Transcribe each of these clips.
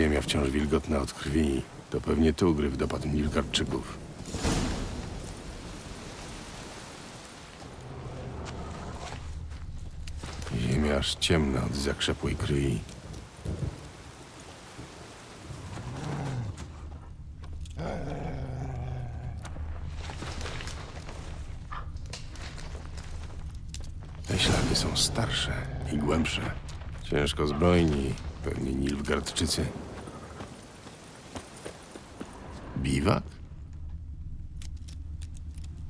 ziemia wciąż wilgotna od krwi. To pewnie tu gryf dopadł Nilgardczyków. Ziemia aż ciemna od zakrzepłej krwi. Te ślady są starsze i głębsze. Ciężko zbrojni, pewnie Nilfgaardczycy. Biwak?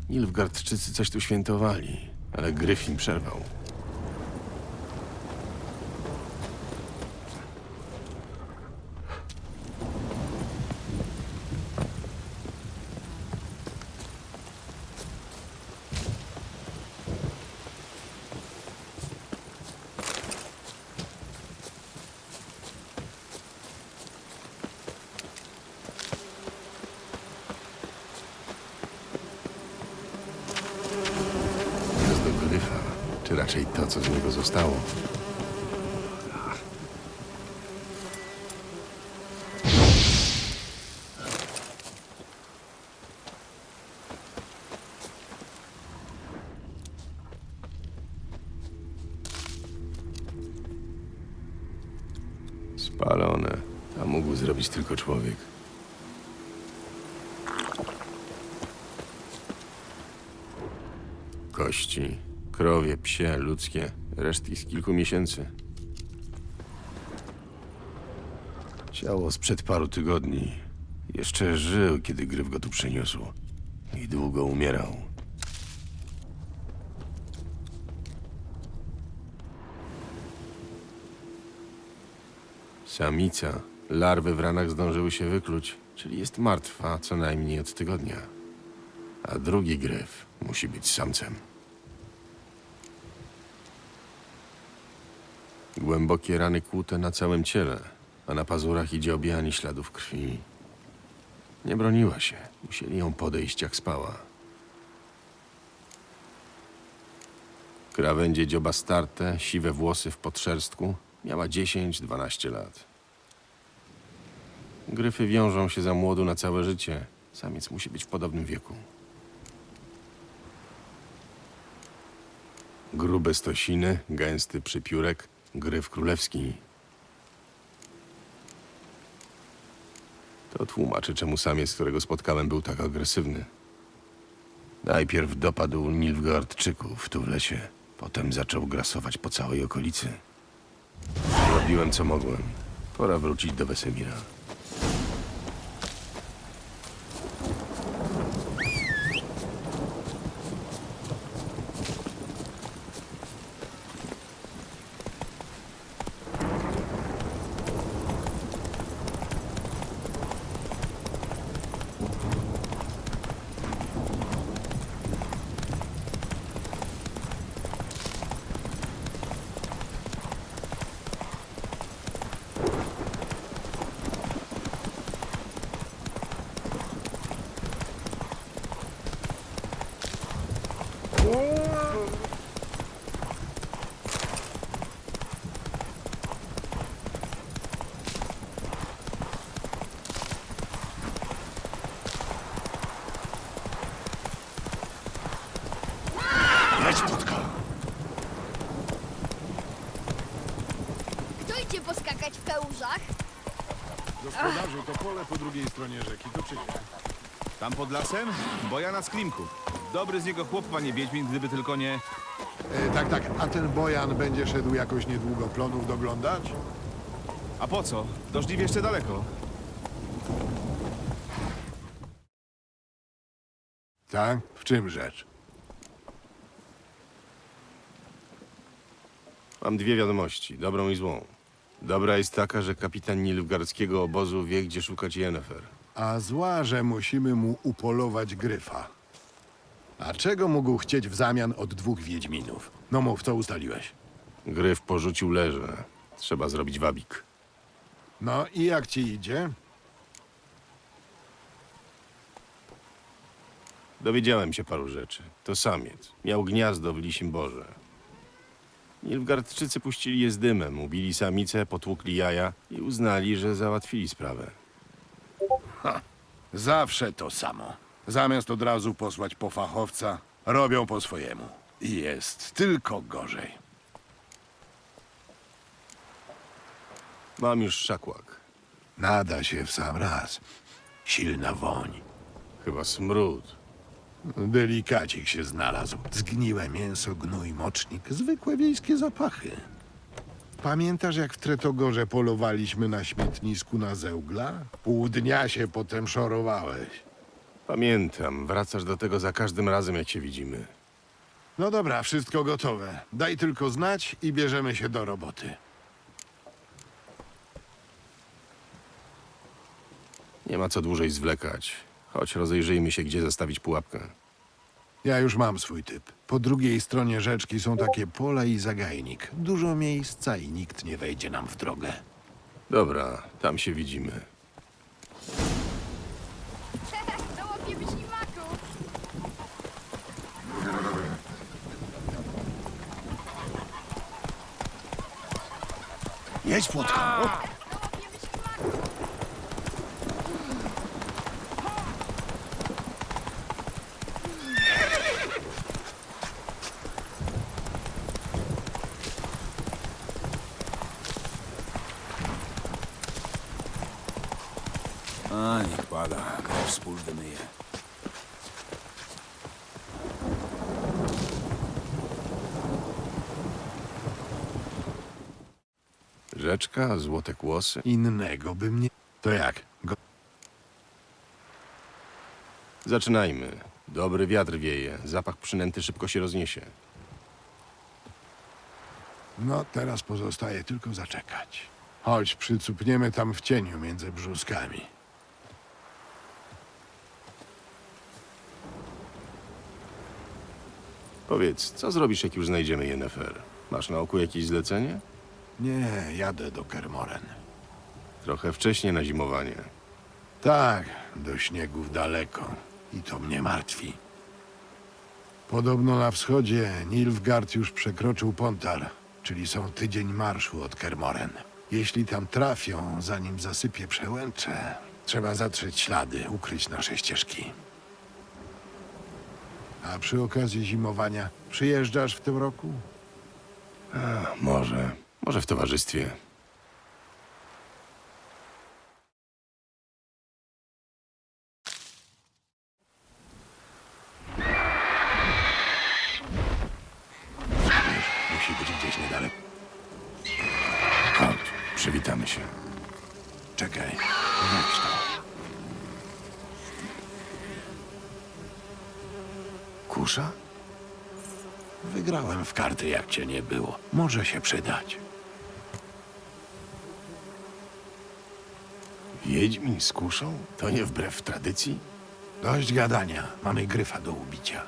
Nilfgaardczycy coś tu świętowali, ale Gryfin przerwał. Gniazdo Gryfa, czy raczej to, co z niego zostało. Spalone. A mógł zrobić tylko człowiek. Kości. Krowie, psie, ludzkie. Resztki z kilku miesięcy. Ciało sprzed paru tygodni. Jeszcze żył, kiedy gryf go tu przyniósł. I długo umierał. Samica. Larwy w ranach zdążyły się wykluć, czyli jest martwa co najmniej od tygodnia. A drugi gryf musi być samcem. Głębokie rany kłute na całym ciele, a na pazurach idzie objanie śladów krwi. Nie broniła się. Musieli ją podejść jak spała. Krawędzie dzioba starte, siwe włosy w podszerstku. Miała 10-12 lat. Gryfy wiążą się za młodu na całe życie. Samiec musi być w podobnym wieku. Grube stosiny, gęsty przypiórek, gryf królewski. To tłumaczy, czemu samiec, którego spotkałem, był tak agresywny. Najpierw dopadł Nilfgaardczyków tu w lesie, potem zaczął grasować po całej okolicy. Robiłem, co mogłem. Pora wrócić do Wesemira. To pole po drugiej stronie rzeki, to czyje? Tam pod lasem? Boja na sklimku. Dobry z niego chłop, panie Wiedźmin, gdyby tylko nie... E, tak, tak, a ten Bojan będzie szedł jakoś niedługo plonów doglądać? A po co? Dożliwie jeszcze daleko. Tak? W czym rzecz? Mam dwie wiadomości, dobrą i złą. Dobra jest taka, że kapitan Nilfgaardzkiego obozu wie, gdzie szukać Yennefer. A zła, że musimy mu upolować gryfa. A czego mógł chcieć w zamian od dwóch wiedźminów? No mów, co ustaliłeś? Gryf porzucił leże. Trzeba zrobić wabik. No i jak ci idzie? Dowiedziałem się paru rzeczy. To samiec. Miał gniazdo w Lisim Borze. Nilfgaardczycy puścili je z dymem, ubili samicę, potłukli jaja i uznali, że załatwili sprawę. Zawsze to samo. Zamiast od razu posłać po fachowca, robią po swojemu. I jest tylko gorzej. Mam już szakłak. Nada się w sam raz. Silna woń. Chyba smród. Delikacik się znalazł. Zgniłe mięso, gnój, mocznik, zwykłe wiejskie zapachy. Pamiętasz, jak w Tretogorze polowaliśmy na śmietnisku na zeugla? Pół dnia się potem szorowałeś. Pamiętam, wracasz do tego za każdym razem, jak się widzimy. No dobra, wszystko gotowe. Daj tylko znać i bierzemy się do roboty. Nie ma co dłużej zwlekać. Chodź, rozejrzyjmy się, gdzie zastawić pułapkę. Ja już mam swój typ. Po drugiej stronie rzeczki są takie pola i zagajnik. Dużo miejsca i nikt nie wejdzie nam w drogę. Dobra, tam się widzimy. Załapiemy ślimaków. Jedź, Płotka! Wymyje. Rzeczka, złote kłosy. Innego bym nie... To jak? Go... Zaczynajmy. Dobry wiatr wieje, zapach przynęty szybko się rozniesie. No, teraz pozostaje tylko zaczekać. Chodź, przycupniemy tam w cieniu między brzuskami. Powiedz, co zrobisz, jak już znajdziemy Yennefer? Masz na oku jakieś zlecenie? Nie, jadę do Kermoren. Trochę wcześnie na zimowanie. Tak, do śniegów daleko. I to mnie martwi. Podobno na wschodzie Nilfgaard już przekroczył Pontar, czyli są tydzień marszu od Kermoren. Jeśli tam trafią, zanim zasypie przełęcze, trzeba zatrzeć ślady, ukryć nasze ścieżki. A przy okazji zimowania przyjeżdżasz w tym roku? Może. Może w towarzystwie. Wiesz, musi być gdzieś niedaleko. Chodź, przywitamy się. Czekaj, weź to. Kusza? Wygrałem w karty, jak cię nie było. Może się przydać. Wiedźmin z kuszą? To nie wbrew tradycji? Dość gadania. Mamy gryfa do ubicia.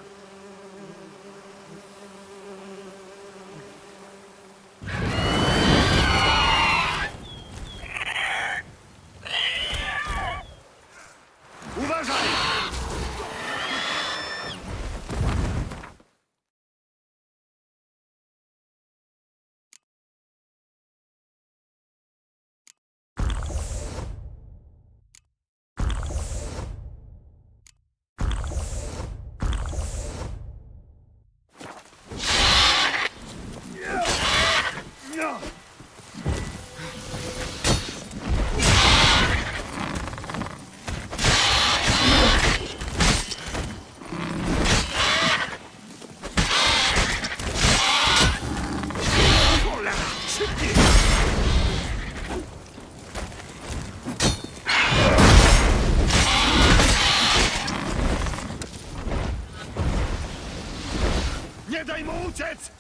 Nie daj mu uciec!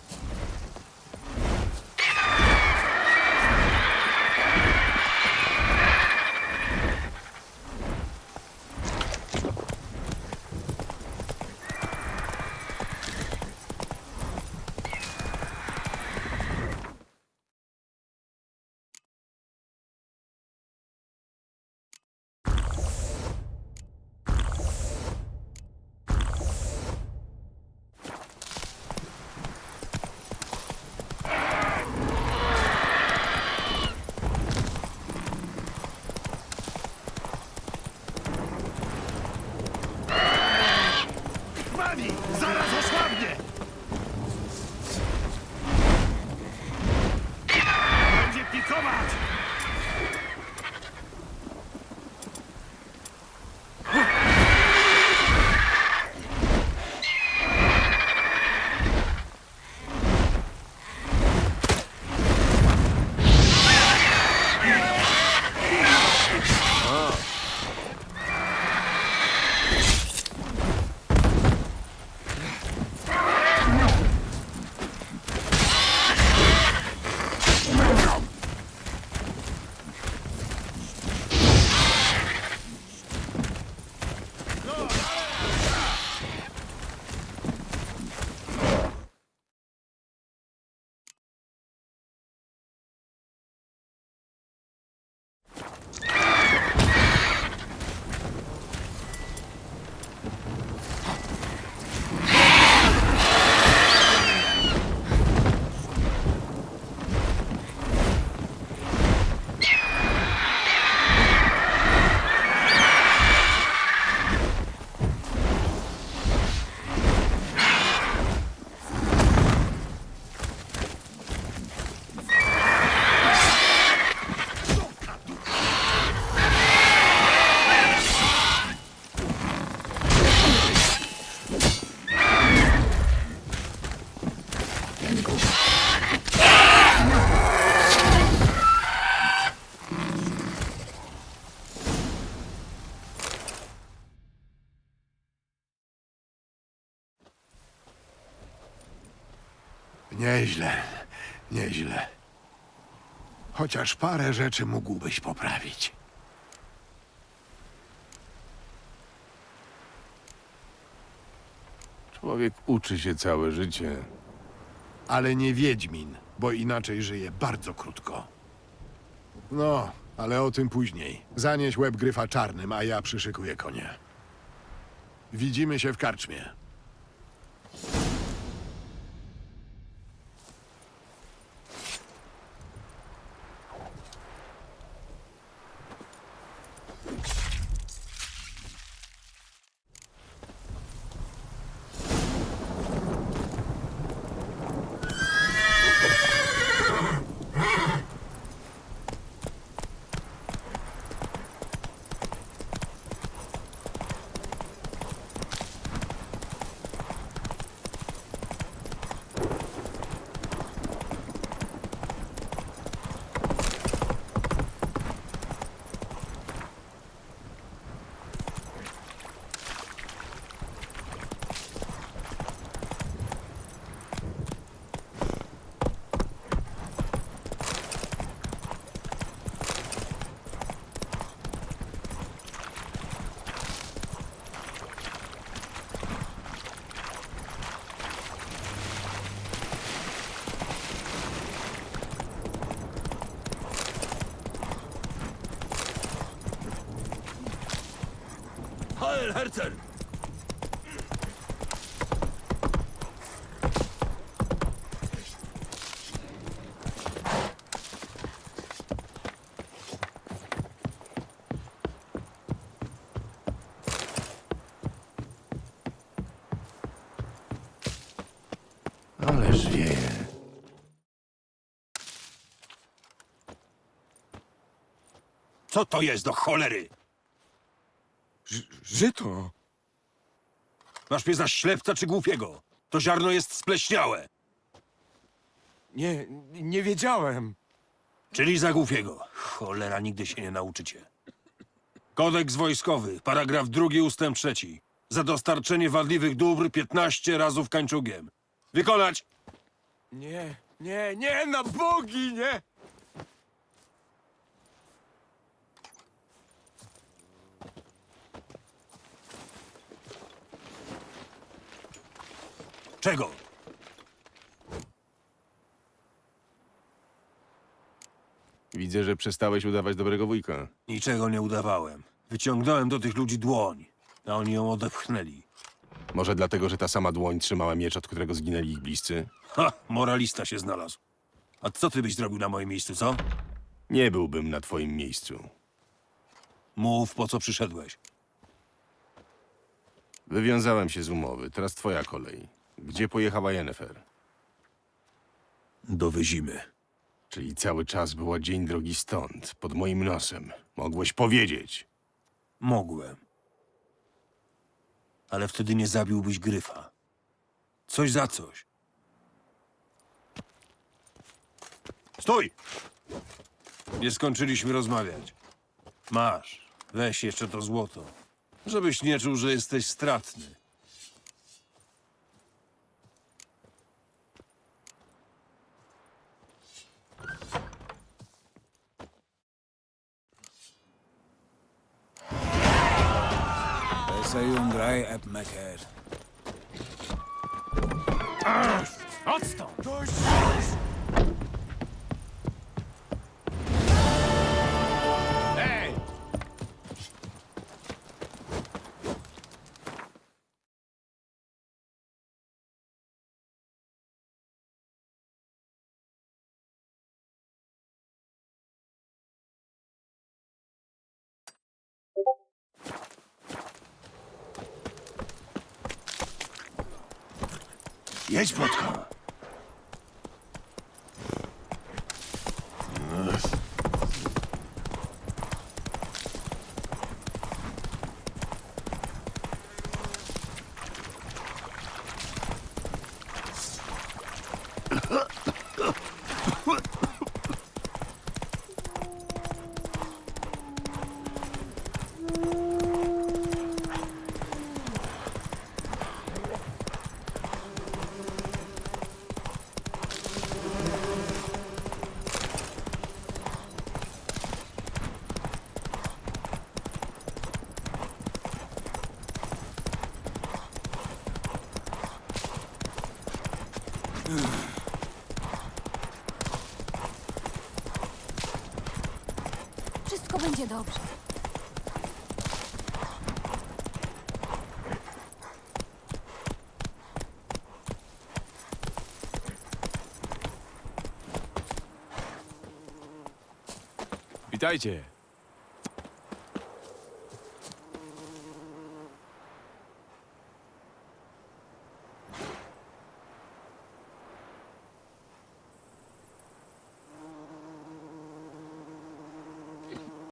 Nieźle, nieźle. Chociaż parę rzeczy mógłbyś poprawić. Człowiek uczy się całe życie. Ale nie Wiedźmin, bo inaczej żyje bardzo krótko. No, ale o tym później. Zanieś łeb gryfa czarnym, a ja przyszykuję konie. Widzimy się w karczmie. Ależ wieje. Co to jest do cholery? Żyto! Masz mnie za ślepca czy głupiego? To ziarno jest spleśniałe, Nie, nie wiedziałem. czyli za głupiego. Cholera, nigdy się nie nauczycie. Kodeks wojskowy, paragraf drugi, ustęp trzeci. Za dostarczenie wadliwych dóbr 15 razów kańczugiem. Wykonać! Nie, nie, nie, na bogi, nie! Czego? Widzę, że przestałeś udawać dobrego wujka. Niczego nie udawałem. Wyciągnąłem do tych ludzi dłoń, a oni ją odepchnęli. Może dlatego, że ta sama dłoń trzymała miecz, od którego zginęli ich bliscy? Ha! Moralista się znalazł. A co ty byś zrobił na moim miejscu, co? Nie byłbym na twoim miejscu. Mów, po co przyszedłeś. Wywiązałem się z umowy. Teraz twoja kolej. Gdzie pojechała Jennefer? Dowyzimy. Czyli cały czas była dzień drogi stąd, pod moim nosem. Mogłeś powiedzieć. Mogłem. Ale wtedy nie zabiłbyś gryfa. Coś za coś. Stój! Nie skończyliśmy rozmawiać. Masz, weź jeszcze to złoto. Żebyś nie czuł, że jesteś stratny. Besser Jungrai ab Mecker. Jedź, Płotko. Wszystko będzie dobrze. Witajcie.